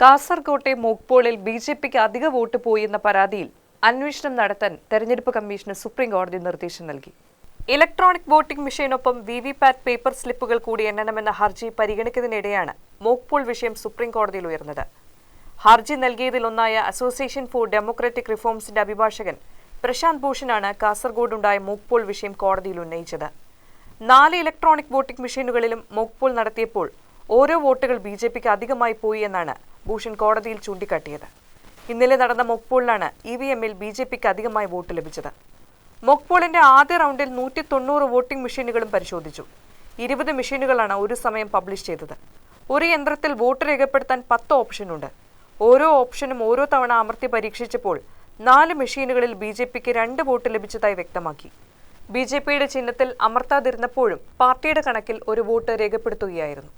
കാസർകോട്ടെ മോക്പോളിൽ B J പിക്ക് അധിക vote പോയി എന്ന പരാതിയിൽ അന്വേഷണം നടത്താൻ തെരഞ്ഞെടുപ്പ് കമ്മീഷന് സുപ്രീം കോടതി നിർദ്ദേശം നൽകി. ഇലക്ട്രോണിക് വോട്ടിംഗ് മെഷീനൊപ്പം വി വി പാറ്റ് പേപ്പർ സ്ലിപ്പുകൾ കൂടി എണ്ണണമെന്ന ഹർജി പരിഗണിക്കുന്നതിനിടെയാണ് മോക്പോൾ വിഷയം സുപ്രീം കോടതിയിൽ ഉയർന്നത്. ഹർജി നൽകിയതിലൊന്നായ അസോസിയേഷൻ ഫോർ ഡെമോക്രാറ്റിക് റിഫോംസിന്റെ അഭിഭാഷകൻ പ്രശാന്ത് ഭൂഷണാണ് കാസർഗോഡുണ്ടായ മോക്പോൾ വിഷയം കോടതിയിൽ ഉന്നയിച്ചത്. നാല് ഇലക്ട്രോണിക് വോട്ടിംഗ് മെഷീനുകളിലും മോക്പോൾ നടത്തിയപ്പോൾ ഓരോ വോട്ടുകൾ ബി ജെ പിക്ക് അധികമായി പോയി എന്നാണ് ഭൂഷൺ കോടതിയിൽ ചൂണ്ടിക്കാട്ടിയത്. ഇന്നലെ നടന്ന മൊക്പോളിലാണ് ഇ വി എമ്മിൽ ബി ജെ പിക്ക് അധികമായി വോട്ട് ലഭിച്ചത്. മൊക്പോളിന്റെ ആദ്യ റൗണ്ടിൽ നൂറ്റി തൊണ്ണൂറ് വോട്ടിംഗ് മെഷീനുകളും പരിശോധിച്ചു. ഇരുപത് മെഷീനുകളാണ് ഒരു സമയം പബ്ലിഷ് ചെയ്തത്. ഒരു യന്ത്രത്തിൽ വോട്ട് രേഖപ്പെടുത്താൻ പത്ത് ഓപ്ഷനുണ്ട്. ഓരോ ഓപ്ഷനും ഓരോ തവണ അമർത്തി പരീക്ഷിച്ചപ്പോൾ നാല് മെഷീനുകളിൽ ബി ജെ പിക്ക് രണ്ട് വോട്ട് ലഭിച്ചതായി വ്യക്തമാക്കി. ബി ജെ പിയുടെ ചിഹ്നത്തിൽ അമർത്താതിരുന്നപ്പോഴും പാർട്ടിയുടെ കണക്കിൽ ഒരു വോട്ട് രേഖപ്പെടുത്തുകയായിരുന്നു.